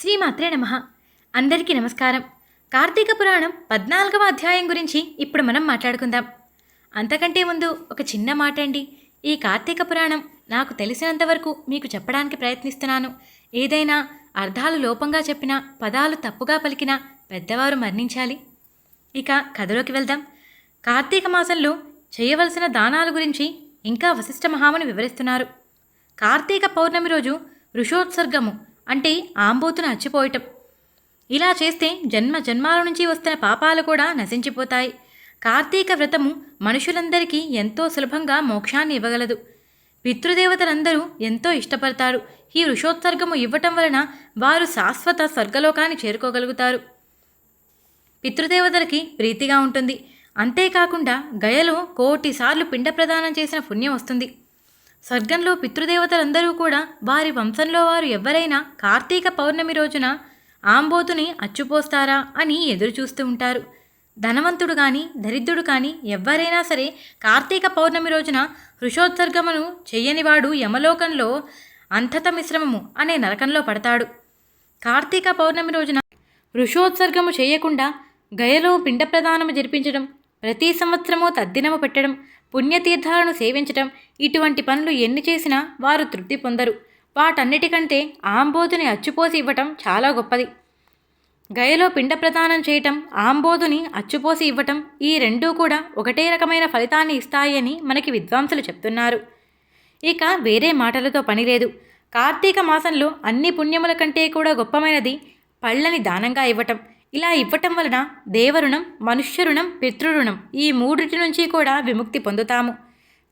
శ్రీమాత్రే నమ. అందరికీ నమస్కారం. కార్తీక పురాణం పద్నాలుగవ అధ్యాయం గురించి ఇప్పుడు మనం మాట్లాడుకుందాం. అంతకంటే ముందు ఒక చిన్న మాట అండి ఈ కార్తీక పురాణం నాకు తెలిసినంత వరకు మీకు చెప్పడానికి ప్రయత్నిస్తున్నాను. ఏదైనా అర్థాలు లోపంగా చెప్పినా పదాలు తప్పుగా పలికినా పెద్దవారు మరణించాలి. ఇక కథలోకి వెళ్దాం. కార్తీక మాసంలో చేయవలసిన దానాల గురించి ఇంకా వశిష్ఠ మహాముని వివరిస్తున్నారు. కార్తీక పౌర్ణమి రోజు ఋషోత్సర్గము అంటే ఆంబోతును అచ్చిపోయటం. ఇలా చేస్తే జన్మ జన్మాల నుంచి వస్తున్న పాపాలు కూడా నశించిపోతాయి. కార్తీక వ్రతము మనుషులందరికీ ఎంతో సులభంగా మోక్షాన్ని ఇవ్వగలదు. పితృదేవతలందరూ ఎంతో ఇష్టపడతారు. ఈ ఋషోత్సర్గము ఇవ్వటం వలన వారు శాశ్వత స్వర్గలోకాన్ని చేరుకోగలుగుతారు. పితృదేవతలకి ప్రీతిగా ఉంటుంది. అంతేకాకుండా గయలో కోటిసార్లు పిండ ప్రదానం చేసిన పుణ్యం వస్తుంది. స్వర్గంలో పితృదేవతలందరూ కూడా వారి వంశంలో వారు ఎవరైనా కార్తీక పౌర్ణమి రోజున ఆంబోతుని అచ్చుపోస్తారా అని ఎదురుచూస్తూ ఉంటారు. ధనవంతుడు కానీ దరిద్రుడు కానీ ఎవరైనా సరే కార్తీక పౌర్ణమి రోజున హృషోత్సర్గమును చెయ్యనివాడు యమలోకంలో అంతత మిశ్రమము అనే నరకంలో పడతాడు. కార్తీక పౌర్ణమి రోజున ఋషోత్సర్గము చేయకుండా గయలో పిండ ప్రదానము జరిపించడం ప్రతి సంవత్సరము తద్దినము పెట్టడం పుణ్యతీర్థాలను సేవించటం ఇటువంటి పనులు ఎన్ని చేసినా వారు తృప్తి పొందరు. వాటన్నిటికంటే ఆంబోధుని అచ్చుపోసి ఇవ్వటం చాలా గొప్పది. గయలో పిండ ప్రదానం చేయటం ఆంబోధుని అచ్చుపోసి ఇవ్వటం ఈ రెండూ కూడా ఒకటే రకమైన ఫలితాన్ని ఇస్తాయని మనకి విద్వాంసులు చెప్తున్నారు. ఇక వేరే మాటలతో పని లేదు. కార్తీక మాసంలో అన్ని పుణ్యముల కంటే కూడా గొప్పమైనది పళ్ళని దానంగా ఇవ్వటం. ఇలా ఇవ్వటం వలన దేవరుణం మనుష్య రుణం పితృరుణం ఈ మూడిటి నుంచి కూడా విముక్తి పొందుతాము.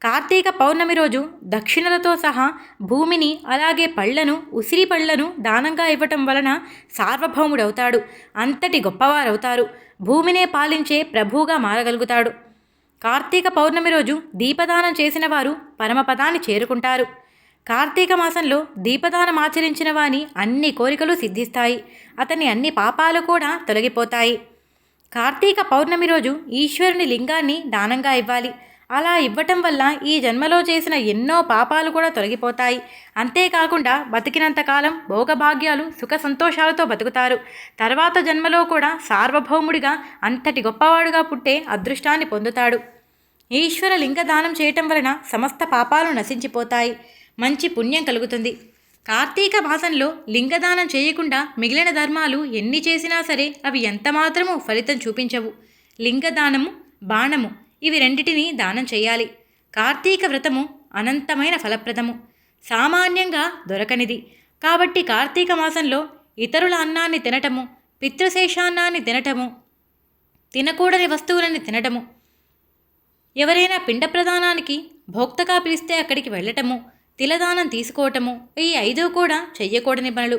కార్తీక పౌర్ణమి రోజు దక్షిణలతో సహా భూమిని అలాగే పళ్ళను ఉసిరి పళ్ళను దానంగా ఇవ్వటం వలన సార్వభౌముడవుతాడు. అంతటి గొప్పవారవుతారు. భూమినే పాలించే ప్రభువుగా మారగలుగుతాడు. కార్తీక పౌర్ణమి రోజు దీపదానం చేసిన వారు పరమపదాన్ని చేరుకుంటారు. కార్తీక మాసంలో దీపదానం ఆచరించిన వాని అన్ని కోరికలు సిద్ధిస్తాయి. అతని అన్ని పాపాలు కూడా తొలగిపోతాయి. కార్తీక పౌర్ణమి రోజు ఈశ్వరుని లింగాన్ని దానంగా ఇవ్వాలి. అలా ఇవ్వటం వల్ల ఈ జన్మలో చేసిన ఎన్నో పాపాలు కూడా తొలగిపోతాయి. అంతేకాకుండా బతికినంతకాలం భోగభాగ్యాలు సుఖ సంతోషాలతో బతుకుతారు. తర్వాత జన్మలో కూడా సార్వభౌముడిగా అంతటి గొప్పవాడుగా పుట్టే అదృష్టాన్ని పొందుతాడు. ఈశ్వర లింగ దానం చేయటం వలన సమస్త పాపాలు నశించిపోతాయి. మంచి పుణ్యం కలుగుతుంది. కార్తీక మాసంలో లింగదానం చేయకుండా మిగిలిన ధర్మాలు ఎన్ని చేసినా సరే అవి ఎంతమాత్రము ఫలితం చూపించవు. లింగదానము బాణము ఇవి రెండిటిని దానం చేయాలి. కార్తీక వ్రతము అనంతమైన ఫలప్రదము. సామాన్యంగా దొరకనిది. కాబట్టి కార్తీక మాసంలో ఇతరుల అన్నాన్ని తినటము పితృశేషాన్నాన్ని తినటము తినకూడని వస్తువులని తినటము ఎవరైనా పిండ ప్రదానానికి భోక్తగా పిలిస్తే అక్కడికి వెళ్ళటము తిలదానం తీసుకోవటము ఈ ఐదో కూడా చెయ్యకూడని పనులు.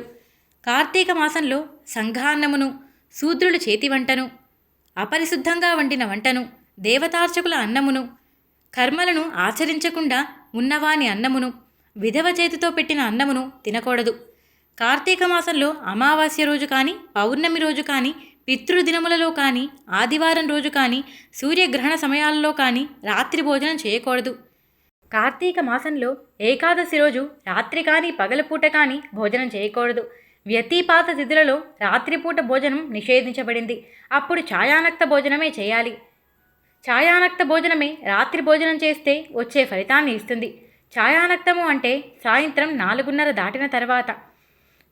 కార్తీక మాసంలో సంఘాన్నమును శూద్రుల చేతి వంటను అపరిశుద్ధంగా వండిన వంటను దేవతార్చకుల అన్నమును కర్మలను ఆచరించకుండా ఉన్నవాని అన్నమును విధవ చేతితో పెట్టిన అన్నమును తినకూడదు. కార్తీక మాసంలో అమావాస్య రోజు కానీ పౌర్ణమి రోజు కానీ పితృదినములలో కానీ ఆదివారం రోజు కానీ సూర్యగ్రహణ సమయాల్లో కానీ రాత్రి భోజనం చేయకూడదు. కార్తీక మాసంలో ఏకాదశి రోజు రాత్రి కానీ పగలపూట కానీ భోజనం చేయకూడదు. వ్యతిపాత తిథులలో రాత్రిపూట భోజనం నిషేధించబడింది. అప్పుడు ఛాయానక్త భోజనమే చేయాలి. ఛాయానక్త భోజనమే రాత్రి భోజనం చేస్తే వచ్చే ఫలితాన్ని ఇస్తుంది. ఛాయానక్తము అంటే సాయంత్రం నాలుగున్నర దాటిన తర్వాత.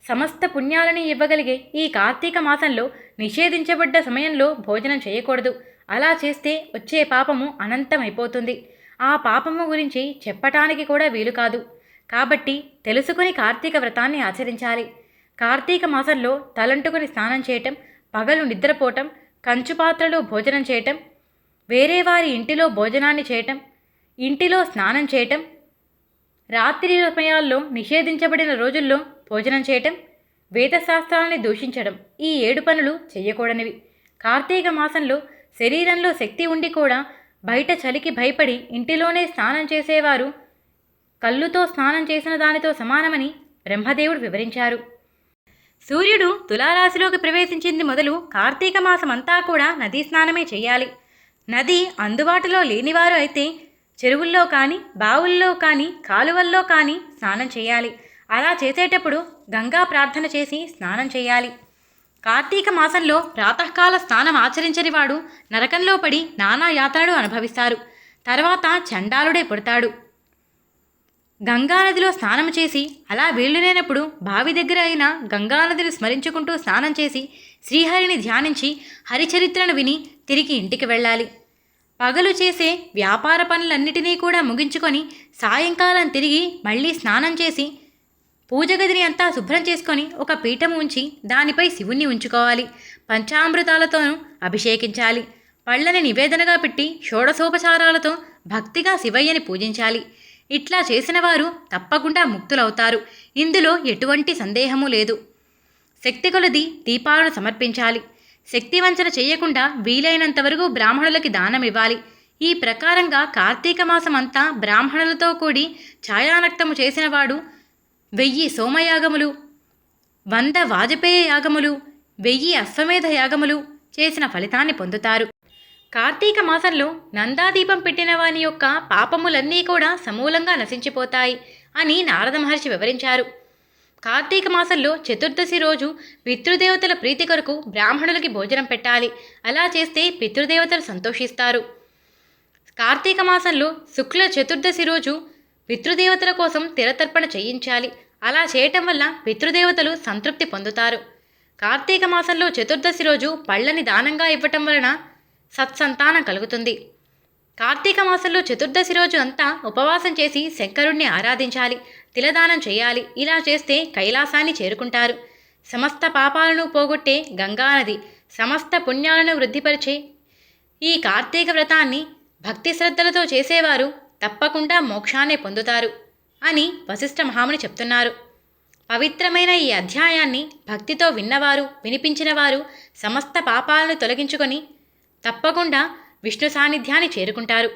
సమస్త పుణ్యాలని ఇవ్వగలిగే ఈ కార్తీక మాసంలో నిషేధించబడ్డ సమయంలో భోజనం చేయకూడదు. అలా చేస్తే వచ్చే పాపము అనంతమైపోతుంది. ఆ పాపము గురించి చెప్పటానికి కూడా వీలు కాదు. కాబట్టి తెలుసుకుని కార్తీక వ్రతాన్ని ఆచరించాలి. కార్తీక మాసంలో తలంటుకుని స్నానం చేయటం పగలు నిద్రపోవటం కంచు పాత్రలో భోజనం చేయటం వేరే వారి ఇంటిలో భోజనాన్ని చేయటం ఇంటిలో స్నానం చేయటం రాత్రి సమయాల్లో నిషేధించబడిన రోజుల్లో భోజనం చేయటం వేదశాస్త్రాలని దూషించడం ఈ ఏడు పనులు చేయకూడనివి. కార్తీక మాసంలో శరీరంలో శక్తి ఉండి కూడా బయట చలికి భయపడి ఇంటిలోనే స్నానం చేసేవారు. కళ్ళుతో స్నానం చేసిన దానితో సమానమని బ్రహ్మదేవుడు వివరించారు. సూర్యుడు తులారాశిలోకి ప్రవేశించింది మొదలు కార్తీక మాసమంతా కూడా నదీ స్నానమే చేయాలి. నది అందుబాటులో లేనివారు అయితే చెరువుల్లో కానీ బావుల్లో కానీ కాలువల్లో కానీ స్నానం చేయాలి. అలా చేసేటప్పుడు గంగా ప్రార్థన చేసి స్నానం చేయాలి. కార్తీక మాసంలో ప్రాతకాల స్నానం ఆచరించని వాడు నరకంలో పడి నానా యాతనలు అనుభవిస్తారు. తర్వాత చండాలుడే పుడతాడు. గంగానదిలో స్నానం చేసి అలా వీళ్ళు లేనప్పుడు బావి దగ్గర అయిన గంగానదిని స్మరించుకుంటూ స్నానం చేసి శ్రీహరిని ధ్యానించి హరిచరిత్రను విని తిరిగి ఇంటికి వెళ్ళాలి. పగలు చేసే వ్యాపార పనులన్నిటినీ కూడా ముగించుకొని సాయంకాలం తిరిగి మళ్ళీ స్నానం చేసి పూజ గదిని అంతా శుభ్రం చేసుకొని ఒక పీఠం ఉంచి దానిపై శివుణ్ణి ఉంచుకోవాలి. పంచామృతాలతోనూ అభిషేకించాలి. పళ్ళని నివేదనగా పెట్టి షోడశోపచారాలతో భక్తిగా శివయ్యని పూజించాలి. ఇట్లా చేసిన వారు తప్పకుండా ముక్తులవుతారు. ఇందులో ఎటువంటి సందేహము లేదు. శక్తి కొలది దీపాలను సమర్పించాలి. శక్తి వంచన చేయకుండా వీలైనంత వరకు బ్రాహ్మణులకి దానం ఇవ్వాలి. ఈ ప్రకారంగా కార్తీక మాసమంతా బ్రాహ్మణులతో కూడి ఛాయానక్తము చేసినవాడు వెయ్యి సోమయాగములు వంద వాజపేయ యాగములు వెయ్యి అశ్వమేధ యాగములు చేసిన ఫలితాన్ని పొందుతారు. కార్తీక మాసంలో నందాదీపం పెట్టిన వాని యొక్క పాపములన్నీ కూడా సమూలంగా నశించిపోతాయి అని నారద మహర్షి వివరించారు. కార్తీక మాసంలో చతుర్దశి రోజు పితృదేవతల ప్రీతి కొరకు బ్రాహ్మణులకి భోజనం పెట్టాలి. అలా చేస్తే పితృదేవతలు సంతోషిస్తారు. కార్తీక మాసంలో శుక్ల చతుర్దశి రోజు పితృదేవతల కోసం తిరతర్పణ చేయించాలి. అలా చేయటం వల్ల పితృదేవతలు సంతృప్తి పొందుతారు. కార్తీక మాసంలో చతుర్దశి రోజు పళ్ళని దానంగా ఇవ్వటం వలన సత్సంతానం కలుగుతుంది. కార్తీక మాసంలో చతుర్దశి రోజు అంతా ఉపవాసం చేసి శంకరుణ్ణి ఆరాధించాలి. తిలదానం చేయాలి. ఇలా చేస్తే కైలాసాన్ని చేరుకుంటారు. సమస్త పాపాలను పోగొట్టే గంగానది సమస్త పుణ్యాలను వృద్ధిపరిచే ఈ కార్తీక వ్రతాన్ని భక్తి శ్రద్ధలతో చేసేవారు తప్పకుండా మోక్షాన్నే పొందుతారు అని వశిష్ఠ మహాముని చెప్తున్నారు. పవిత్రమైన ఈ అధ్యాయాన్ని భక్తితో విన్నవారు వినిపించినవారు సమస్త పాపాలను తొలగించుకొని తప్పకుండా విష్ణు సాన్నిధ్యాన్ని చేరుకుంటారు.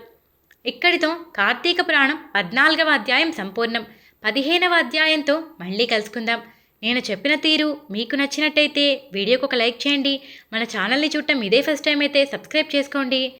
ఇక్కడితో కార్తీక పురాణం పద్నాలుగవ అధ్యాయం సంపూర్ణం. పదిహేనవ అధ్యాయంతో మళ్ళీ కలుసుకుందాం. నేను చెప్పిన తీరు మీకు నచ్చినట్టయితే వీడియోకి ఒక లైక్ చేయండి. మన ఛానల్ని చూడటం ఇదే ఫస్ట్ టైం అయితే సబ్స్క్రైబ్ చేసుకోండి.